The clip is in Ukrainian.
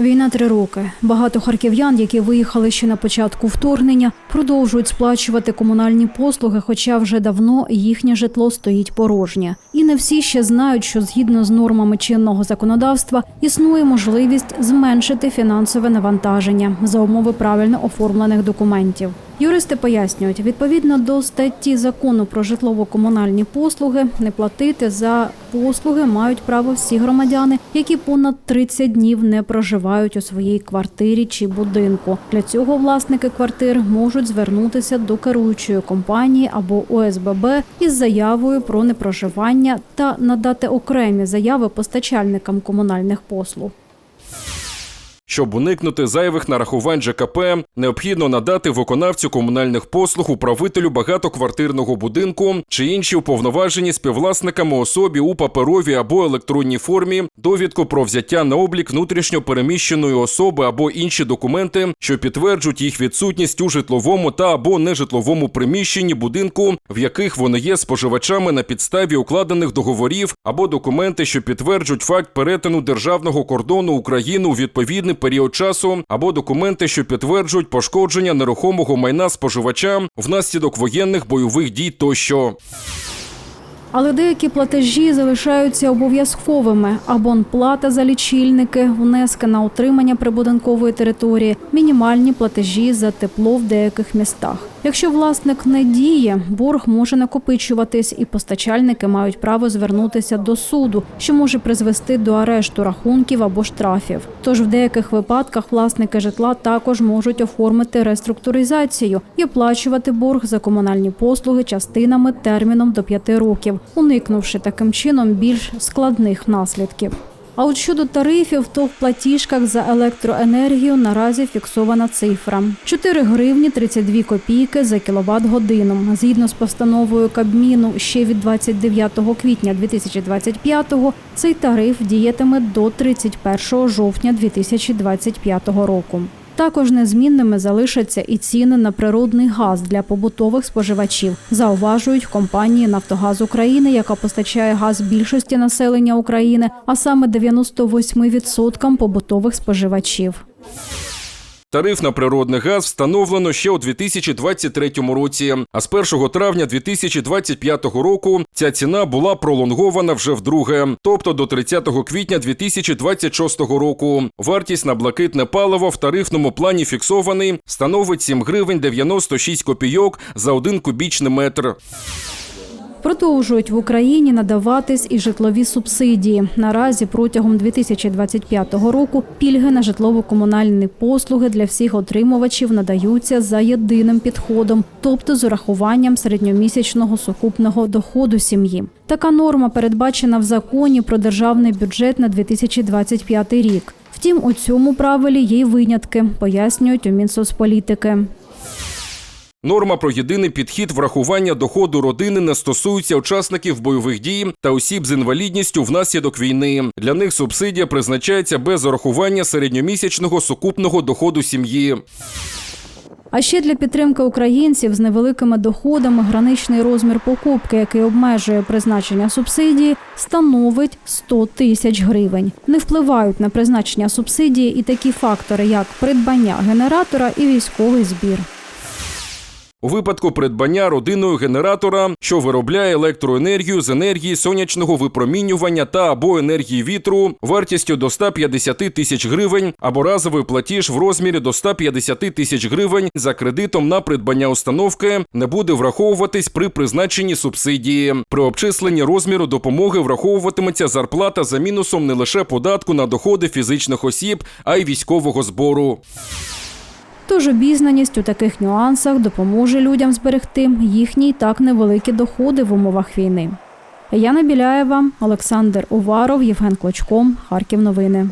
Війна три роки. Багато харків'ян, які виїхали ще на початку вторгнення, продовжують сплачувати комунальні послуги, хоча вже давно їхнє житло стоїть порожнє. І не всі ще знають, що згідно з нормами чинного законодавства існує можливість зменшити фінансове навантаження за умови правильно оформлених документів. Юристи пояснюють, відповідно до статті закону про житлово-комунальні послуги, не платити за послуги мають право всі громадяни, які понад 30 днів не проживають у своїй квартирі чи будинку. Для цього власники квартир можуть звернутися до керуючої компанії або ОСББ із заявою про непроживання та надати окремі заяви постачальникам комунальних послуг. Щоб уникнути зайвих нарахувань ЖКП, необхідно надати виконавцю комунальних послуг управителю багатоквартирного будинку чи інші уповноважені співвласниками особі у паперовій або електронній формі довідку про взяття на облік внутрішньо переміщеної особи або інші документи, що підтверджують їх відсутність у житловому та або нежитловому приміщенні будинку, в яких вони є споживачами на підставі укладених договорів, або документи, що підтверджують факт перетину державного кордону України у відповідний період часу, або документи, що підтверджують пошкодження нерухомого майна споживача внаслідок воєнних бойових дій тощо. Але деякі платежі залишаються обов'язковими: абонплата за лічильники, внески на утримання прибудинкової території, мінімальні платежі за тепло в деяких містах. Якщо власник не діє, борг може накопичуватись, і постачальники мають право звернутися до суду, що може призвести до арешту рахунків або штрафів. Тож в деяких випадках власники житла також можуть оформити реструктуризацію і оплачувати борг за комунальні послуги частинами терміном до 5 років, уникнувши таким чином більш складних наслідків. А от щодо тарифів, то в платіжках за електроенергію наразі фіксована цифра 4 гривні 32 копійки за кіловат годину. Згідно з постановою Кабміну ще від 29 квітня 2025-го цей тариф діятиме до 31 жовтня 2025 року. Також незмінними залишаться і ціни на природний газ для побутових споживачів, зауважують компанії Нафтогаз України, яка постачає газ більшості населення України, а саме 98% побутових споживачів. Тариф на природний газ встановлено ще у 2023 році. А з 1 травня 2025 року ця ціна була пролонгована вже вдруге, тобто до 30 квітня 2026 року. Вартість на блакитне паливо в тарифному плані фіксований становить 7 гривень 96 копійок за один кубічний метр. Продовжують в Україні надаватись і житлові субсидії. Наразі протягом 2025 року пільги на житлово-комунальні послуги для всіх отримувачів надаються за єдиним підходом, тобто з урахуванням середньомісячного сукупного доходу сім'ї. Така норма передбачена в законі про державний бюджет на 2025 рік. Втім, у цьому правилі є й винятки, пояснюють у Мінсоцполітики. Норма про єдиний підхід врахування доходу родини не стосується учасників бойових дій та осіб з інвалідністю внаслідок війни. Для них субсидія призначається без урахування середньомісячного сукупного доходу сім'ї. А ще для підтримки українців з невеликими доходами граничний розмір покупки, який обмежує призначення субсидії, становить 100 тисяч гривень. Не впливають на призначення субсидії і такі фактори, як придбання генератора і військовий збір. У випадку придбання родиною генератора, що виробляє електроенергію з енергії сонячного випромінювання та або енергії вітру, вартістю до 150 тисяч гривень, або разовий платіж в розмірі до 150 тисяч гривень за кредитом на придбання установки не буде враховуватись при призначенні субсидії. При обчисленні розміру допомоги враховуватиметься зарплата за мінусом не лише податку на доходи фізичних осіб, а й військового збору. Тож обізнаність у таких нюансах допоможе людям зберегти їхні й так невеликі доходи в умовах війни. Яна Біляєва, Олександр Уваров, Євген Клочко, Харків. Новини.